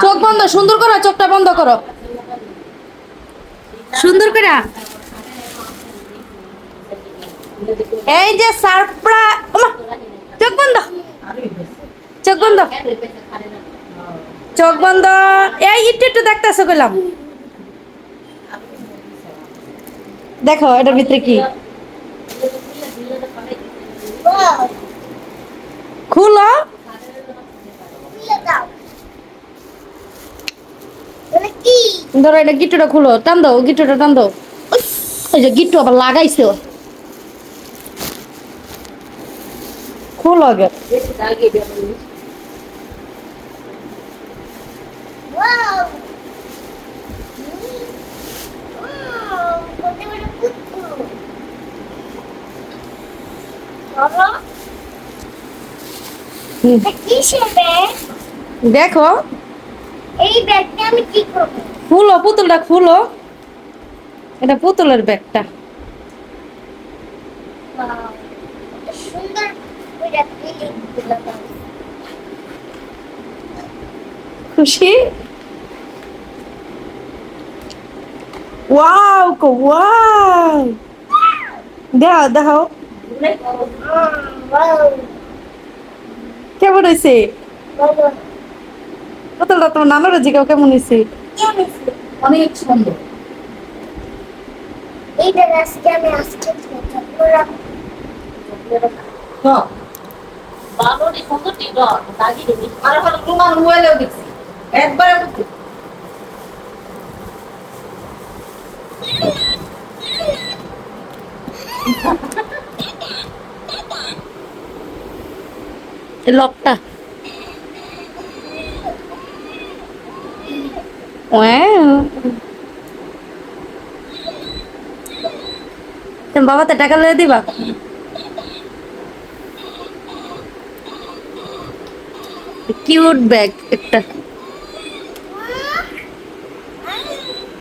চোখ বন্ধ সুন্দর করো চোখটা বন্ধ করো। সুন্দর করে। এই যে সারপ্রা চোখ বন্ধ। চোখ বন্ধ। চোখ বন্ধ। এই একটু একটু দেখতেছো গেলাম দেখো এটার ভিতরে কি? খুলো। ধরো এটা গিট্টুটা খুলো টান দাও গিট্টুটা টান দাও। ওই যে গিট্টু আবার লাগাইছে। খুলো আগে। দেখো এই ব্যাগটা আমি কি করব। খুলো পুতুলটা খুলো এটা পুতুলের ব্যাগটা। সুন্দর ফিলিং খুশি? ওয়াও কো ওয়াও। দাও দাও কেমন হয়েছে? পুতুলটা তোমার নানুর কেমন হয়েছে? অনেক সুন্দর। এইটা আজকে আমি আজকে পুরো তো বাবুটি সুন্দর টিক দাগি দিবি আর হলো তোমার মোবাইলেও দেখছি একবারে দেখছি। এই লকটা ওয়াও তো টাকা লয়ে দিবা? কিউট ব্যাগ একটা।